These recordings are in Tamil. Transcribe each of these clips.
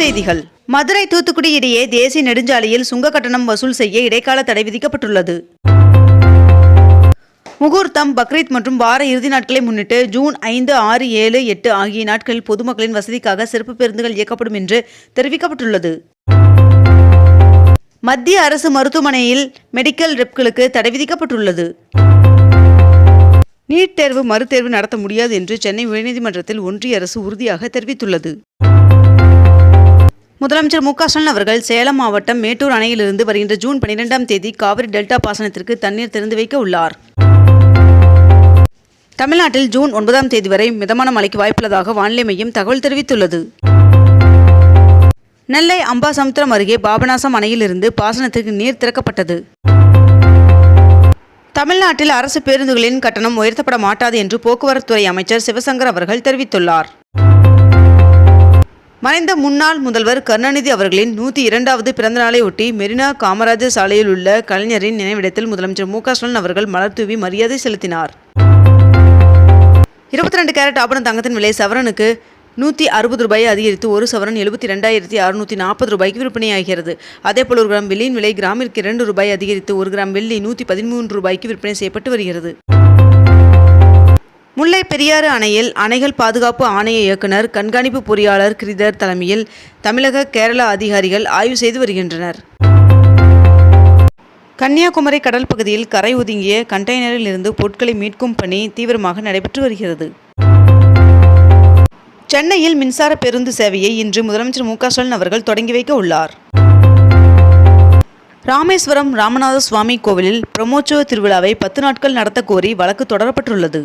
செய்திகள். மதுரை தூத்துக்குடி இடையே தேசிய நெடுஞ்சாலையில் சுங்க கட்டணம் வசூல் செய்ய இடைக்கால தடை விதிக்கப்பட்டுள்ளது. முகூர்த்தம் பக்ரீத் மற்றும் வார இறுதி நாட்களை முன்னிட்டு ஜூன் ஐந்து ஆறு ஏழு எட்டு ஆகிய நாட்களில் பொதுமக்களின் வசதிக்காக சிறப்பு பேருந்துகள் இயக்கப்படும் என்று தெரிவிக்கப்பட்டுள்ளது. மத்திய அரசு மருத்துவமனையில் மெடிக்கல் ரெப்களுக்கு தடை விதிக்கப்பட்டுள்ளது. நீட் தேர்வு மறுதேர்வு நடத்த முடியாது என்று சென்னை உயர்நீதிமன்றத்தில் ஒன்றிய அரசு உறுதியாக தெரிவித்துள்ளது. முதலமைச்சர் மு க ஸ்டாலின் அவர்கள் சேலம் மாவட்டம் மேட்டூர் அணையிலிருந்து வருகின்ற ஜூன் பனிரெண்டாம் தேதி காவிரி டெல்டா பாசனத்திற்கு தண்ணீர் திறந்து வைக்க உள்ளார். தமிழ்நாட்டில் ஜூன் ஒன்பதாம் தேதி வரை மிதமான மழைக்கு வாய்ப்புள்ளதாக வானிலை மையம் தகவல் தெரிவித்துள்ளது. நெல்லை அம்பாசமுத்திரம் அருகே பாபநாசம் அணையிலிருந்து பாசனத்திற்கு நீர் திறக்கப்பட்டது. தமிழ்நாட்டில் அரசு பேருந்துகளின் கட்டணம் உயர்த்தப்பட மாட்டாது என்று போக்குவரத்துறை அமைச்சர் சிவசங்கர் அவர்கள் தெரிவித்துள்ளார். மறைந்த முன்னாள் முதல்வர் கருணாநிதி அவர்களின் நூற்றி இரண்டாவது பிறந்தநாளையொட்டி மெரினா காமராஜர் சாலையில் உள்ள கலைஞரின் நினைவிடத்தில் முதலமைச்சர் மு ஸ்டாலின் அவர்கள் மலர் தூவி மரியாதை செலுத்தினார். இருபத்தி ரெண்டு கேரட் ஆபண தங்கத்தின் விலை சவரனுக்கு நூற்றி அறுபது ரூபாயை அதிகரித்து ஒரு சவரன் எழுபத்தி ரெண்டாயிரத்தி அறுநூற்றி நாற்பது ரூபாய்க்கு விற்பனையாகிறது. அதேபோல் ஒரு கிராம் வெள்ளியின் விலை கிராமிற்கு இரண்டு ரூபாய் அதிகரித்து ஒரு கிராம் வெள்ளி நூற்றி பதிமூன்று ரூபாய்க்கு விற்பனை செய்யப்பட்டு வருகிறது. முல்லை பெரியாறு அணையில் அணைகள் பாதுகாப்பு ஆணைய இயக்குனர் கண்காணிப்பு பொறியாளர் கிரிதர் தலைமையில் தமிழக கேரள அதிகாரிகள் ஆய்வு செய்து வருகின்றனர். கன்னியாகுமரி கடல் பகுதியில் கரை ஒதுங்கிய கண்டெய்னரில் இருந்து பொருட்களை மீட்கும் பணி தீவிரமாக நடைபெற்று வருகிறது. சென்னையில் மின்சார பேருந்து சேவையை இன்று முதலமைச்சர் மு ஸ்டாலின் அவர்கள் தொடங்கி வைக்க உள்ளார். ராமேஸ்வரம் ராமநாத சுவாமி கோவிலில் பிரமோற்சவ திருவிழாவை பத்து நாட்கள் நடத்த கோரி வழக்கு தொடரப்பட்டுள்ளது.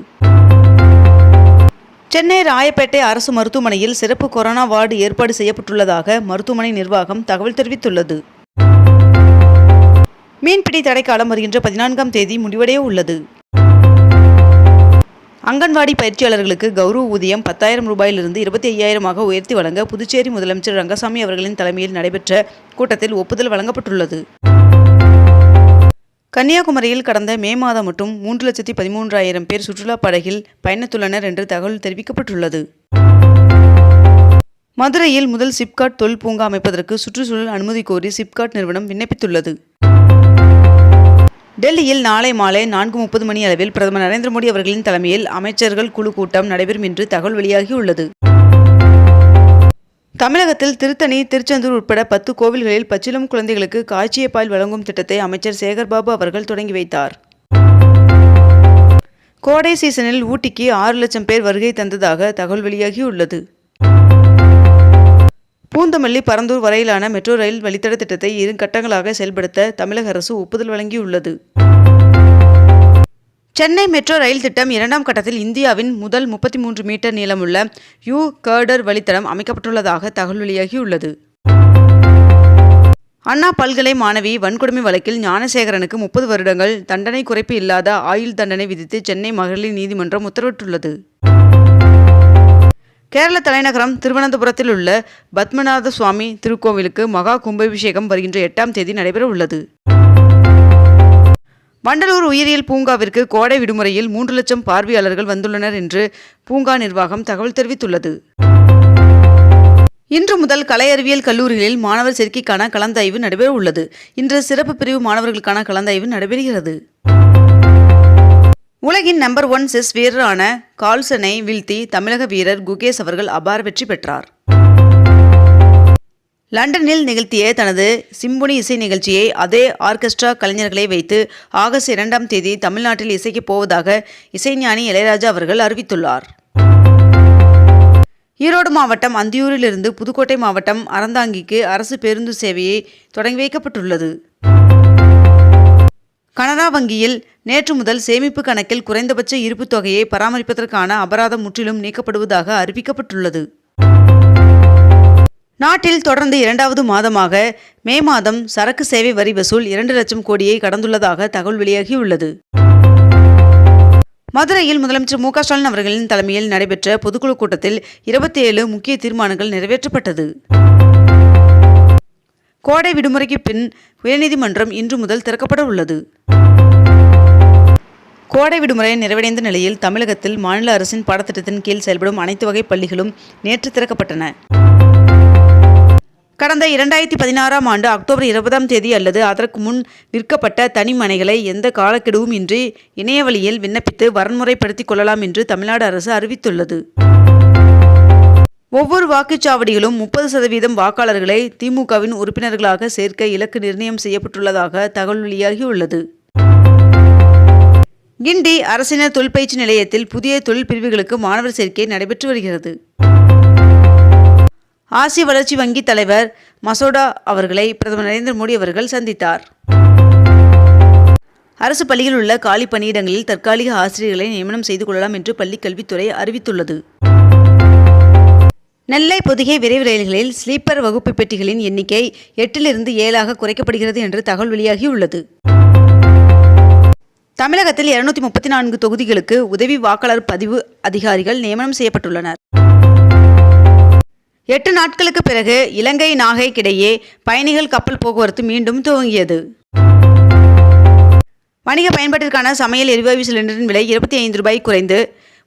சென்னை ராயப்பேட்டை அரசு மருத்துவமனையில் சிறப்பு கொரோனா வார்டு ஏற்பாடு செய்யப்பட்டுள்ளதாக மருத்துவமனை நிர்வாகம் தகவல் தெரிவித்துள்ளது. மீன்பிடி தடைக்காலம் வருகின்ற பதினான்காம் தேதி முடிவடைய உள்ளது. அங்கன்வாடி பயிற்சியாளர்களுக்கு கௌரவ ஊதியம் பத்தாயிரம் ரூபாயிலிருந்து இருபத்தி ஐயாயிரமாக உயர்த்தி வழங்க புதுச்சேரி முதலமைச்சர் ரங்கசாமி அவர்களின் தலைமையில் நடைபெற்ற கூட்டத்தில் ஒப்புதல் வழங்கப்பட்டுள்ளது. கன்னியாகுமரியில் கடந்த மே மாதம் மட்டும் மூன்று லட்சத்தி பதிமூன்றாயிரம் பேர் சுற்றுலா படகில் பயணித்துள்ளனர் என்று தகவல் தெரிவிக்கப்பட்டுள்ளது. மதுரையில் முதல் சிப்காட் தொழில் பூங்கா அமைப்பதற்கு சுற்றுச்சூழல் அனுமதி கோரி சிப்காட் நிறுவனம் விண்ணப்பித்துள்ளது. டெல்லியில் நாளை மாலை நான்கு முப்பது மணி அளவில் பிரதமர் நரேந்திர மோடி அவர்களின் தலைமையில் அமைச்சர்கள் குழு கூட்டம் நடைபெறும் என்று தகவல் வெளியாகியுள்ளது. தமிழகத்தில் திருத்தணி திருச்செந்தூர் உட்பட பத்து கோவில்களில் பச்சிலம் குழந்தைகளுக்கு காய்ச்சிய பால் வழங்கும் திட்டத்தை அமைச்சர் சேகர்பாபு அவர்கள் தொடங்கி வைத்தார். கோடை சீசனில் ஊட்டிக்கு ஆறு லட்சம் பேர் வருகை தந்ததாக தகவல் வெளியாகியுள்ளது. பூந்தமல்லி பரந்தூர் வரையிலான மெட்ரோ ரயில் வழித்தட திட்டத்தை இரு கட்டங்களாக செயல்படுத்த தமிழக அரசு ஒப்புதல் வழங்கியுள்ளது. சென்னை மெட்ரோ ரயில் திட்டம் இரண்டாம் கட்டத்தில் இந்தியாவின் முதல் முப்பத்தி மூன்று மீட்டர் நீளமுள்ள யூ கர்டர் வழித்தடம் அமைக்கப்பட்டுள்ளதாக தகவல் வெளியாகியுள்ளது. அண்ணா பல்கலை மாணவி வன்கொடுமை வழக்கில் ஞானசேகரனுக்கு முப்பது வருடங்கள் தண்டனை குறைப்பு இல்லாத ஆயுள் தண்டனை விதித்து சென்னை மகளிர் நீதிமன்றம் உத்தரவிட்டுள்ளது. கேரள தலைநகரம் திருவனந்தபுரத்தில் உள்ள பத்மநாத சுவாமி திருக்கோவிலுக்கு மகா கும்பாபிஷேகம் வருகின்ற எட்டாம் தேதி நடைபெற உள்ளது வண்டலூர் உயிரியல் பூங்காவிற்கு கோடை விடுமுறையில் மூன்று லட்சம் பார்வையாளர்கள் வந்துள்ளனர் என்று பூங்கா நிர்வாகம் தகவல் தெரிவித்துள்ளது. இன்று முதல் கலை அறிவியல் கல்லூரிகளில் மாணவர் சேர்க்கைக்கான கலந்தாய்வு நடைபெற உள்ளது. இன்று சிறப்பு பிரிவு மாணவர்களுக்கான கலந்தாய்வு நடைபெறுகிறது. உலகின் நம்பர் ஒன் செஸ் வீரரான கால்சனை வீழ்த்தி தமிழக வீரர் குகேஷ் அவர்கள் அபார வெற்றி பெற்றார். லண்டனில் நிகழ்த்திய தனது சிம்பொனி இசை நிகழ்ச்சியை அதே ஆர்கெஸ்ட்ரா கலைஞர்களை வைத்து ஆகஸ்ட் இரண்டாம் தேதி தமிழ்நாட்டில் இசைக்கப் போவதாக இசைஞானி இளையராஜா அவர்கள் அறிவித்துள்ளார். ஈரோடு மாவட்டம் அந்தியூரிலிருந்து புதுக்கோட்டை மாவட்டம் அறந்தாங்கிக்கு அரசு பேருந்து சேவையை தொடங்கி வைக்கப்பட்டுள்ளது. கனரா வங்கியில் நேற்று முதல் சேமிப்பு கணக்கில் குறைந்தபட்ச இருப்பு தொகையை பராமரிப்பதற்கான அபராதம் முற்றிலும் நீக்கப்படுவதாக அறிவிக்கப்பட்டுள்ளது. நாட்டில் தொடர்ந்து இரண்டாவது மாதமாக மே மாதம் சரக்கு சேவை வரி வசூல் இரண்டு லட்சம் கோடியை கடந்துள்ளதாக தகவல் வெளியாகியுள்ளது. மதுரையில் முதலமைச்சர் மு ஸ்டாலின் அவர்களின் தலைமையில் நடைபெற்ற பொதுக்குழு கூட்டத்தில் இருபத்தி ஏழு முக்கிய தீர்மானங்கள் நிறைவேற்றப்பட்டது. கோடை விடுமுறைக்கு பின் உயர்நீதிமன்றம் இன்று முதல் திறக்கப்பட உள்ளது. கோடை விடுமுறை நிறைவடைந்த நிலையில் தமிழகத்தில் மாநில அரசின் பாடத்திட்டத்தின் கீழ் செயல்படும் அனைத்து வகை பள்ளிகளும் நேற்று திறக்கப்பட்டன. கடந்த இரண்டாயிரத்தி பதினாறாம் ஆண்டு அக்டோபர் இருபதாம் தேதி அல்லது அதற்கு முன் விற்கப்பட்ட தனிமனைகளை எந்த காலக்கெடுவும் இன்றி இணையவழியில் விண்ணப்பித்து வரன்முறைப்படுத்திக் கொள்ளலாம் என்று தமிழ்நாடு அரசு அறிவித்துள்ளது. ஒவ்வொரு வாக்குச்சாவடியிலும் முப்பது சதவீதம் வாக்காளர்களை திமுகவின் உறுப்பினர்களாக சேர்க்க இலக்கு நிர்ணயம் செய்யப்பட்டுள்ளதாக தகவல் வெளியாகியுள்ளது. கிண்டி அரசினர் தொழிற்பயிற்சி நிலையத்தில் புதிய தொழில் பிரிவுகளுக்கு மாணவர் சேர்க்கை நடைபெற்று வருகிறது. ஆசிய வளர்ச்சி வங்கி தலைவர் மசோடா அவர்களை பிரதமர் நரேந்திர மோடி அவர்கள் சந்தித்தார். அரசு பள்ளியில் உள்ள காலி பணியிடங்களில் தற்காலிக ஆசிரியர்களை நியமனம் செய்து கொள்ளலாம் என்று பள்ளிக் கல்வித்துறை அறிவித்துள்ளது. நெல்லை பொதிகை விரைவு ரயில்களில் ஸ்லீப்பர் வகுப்பு பெட்டிகளின் எண்ணிக்கை எட்டிலிருந்து ஏழாக குறைக்கப்படுகிறது என்று தகவல் வெளியாகியுள்ளது. தமிழகத்தில் இருநூத்தி முப்பத்தி நான்கு தொகுதிகளுக்கு உதவி வாக்காளர் பதிவு அதிகாரிகள் நியமனம் செய்யப்பட்டுள்ளனர். எட்டு நாட்களுக்கு பிறகு இலங்கை நாகைக்கிடையே பயணிகள் கப்பல் போக்குவரத்து மீண்டும் துவங்கியது. வணிக பயன்பாட்டிற்கான சமையல் எரிவாயு சிலிண்டரின் விலை இருபத்தி ஐந்து ரூபாய் குறைந்து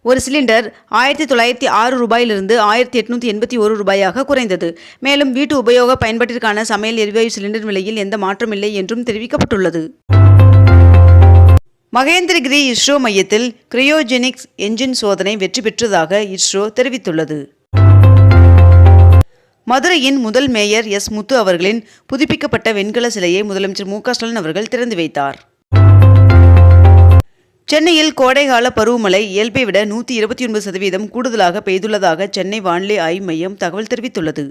ஒரு சிலிண்டர் ஆயிரத்தி தொள்ளாயிரத்தி ஆறு ரூபாயிலிருந்து ஆயிரத்தி எட்நூற்றி எண்பத்தி ஒரு ரூபாயாக குறைந்தது. மேலும் வீட்டு உபயோக பயன்பாட்டிற்கான சமையல் எரிவாயு சிலிண்டர் விலையில் எந்த மாற்றமில்லை என்றும் தெரிவிக்கப்பட்டுள்ளது. மகேந்திரகிரி இஸ்ரோ மையத்தில் கிரையோஜெனிக்ஸ் என்ஜின் சோதனை வெற்றி பெற்றதாக இஸ்ரோ தெரிவித்துள்ளது. மதுரையின் முதல் மேயர் எஸ் முத்து அவர்களின் புதுப்பிக்கப்பட்ட வெண்கல சிலையை முதலமைச்சர் மு ஸ்டாலின் அவர்கள் திறந்து வைத்தார். சென்னையில் கோடைகால பருவமழை இயல்பை விட நூற்றி இருபத்தி ஒன்பது சதவீதம் கூடுதலாக பெய்துள்ளதாக சென்னை வானிலை ஆய்வு மையம் தகவல் தெரிவித்துள்ளது.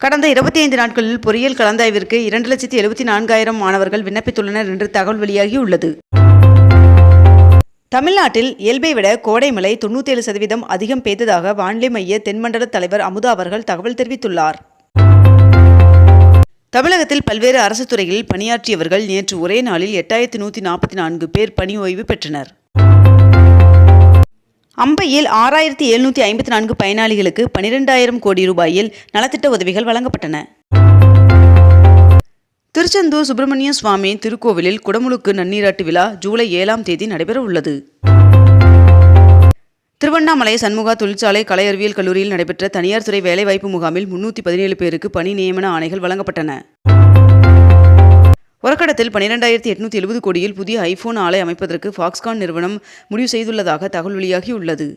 கடந்த இருபத்தி ஐந்து நாட்களில் பொறியியல் கலந்தாய்விற்கு இரண்டு லட்சத்தி எழுபத்தி நான்காயிரம் மாணவர்கள் விண்ணப்பித்துள்ளனர் என்று தகவல் வெளியாகியுள்ளது. தமிழ்நாட்டில் இயல்பை விட கோடை மழை தொண்ணூற்றி ஏழு சதவீதம் அதிகம் பெய்ததாக வானிலை மைய தென்மண்டல தலைவர் அமுதா அவர்கள் தகவல் தெரிவித்துள்ளார். தமிழகத்தில் பல்வேறு அரசு துறைகளில் பணியாற்றியவர்கள் நேற்று ஒரே நாளில் எட்டாயிரத்தி நூற்றி நாற்பத்தி நான்கு பேர் பணி ஓய்வு பெற்றனர். அம்பையில் ஆறாயிரத்தி எழுநூற்றி ஐம்பத்தி நான்கு பயனாளிகளுக்கு பனிரெண்டாயிரம் கோடி ரூபாயில் நலத்திட்ட உதவிகள் வழங்கப்பட்டன. திருச்செந்தூர் சுப்பிரமணிய சுவாமி திருக்கோவிலில் குடமுழுக்கு நன்னீராட்டு விழா ஜூலை ஏழாம் தேதி நடைபெற உள்ளது திருவண்ணாமலை சண்முகா தொழிற்சாலை கலை அறிவியல் கல்லூரியில் நடைபெற்ற தனியார் துறை வேலைவாய்ப்பு முகாமில் முன்னூற்றி பதினேழு பேருக்கு பணி நியமன ஆணைகள் வழங்கப்பட்டன. உரக்கடத்தில் பனிரெண்டாயிரத்தி எட்நூற்றி எழுபது கோடியில் புதிய ஐபோன் ஆலை அமைப்பதற்கு ஃபாக்ஸ்கான் நிறுவனம் முடிவு செய்துள்ளதாக தகவல் வெளியாகியுள்ளது.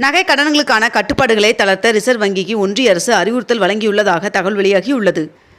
நகை கடன்களுக்கான கட்டுப்பாடுகளை தளர்த்த ரிசர்வ் வங்கிக்கு ஒன்றிய அரசு அறிவுறுத்தல் வழங்கியுள்ளதாக தகவல் வெளியாகியுள்ளது.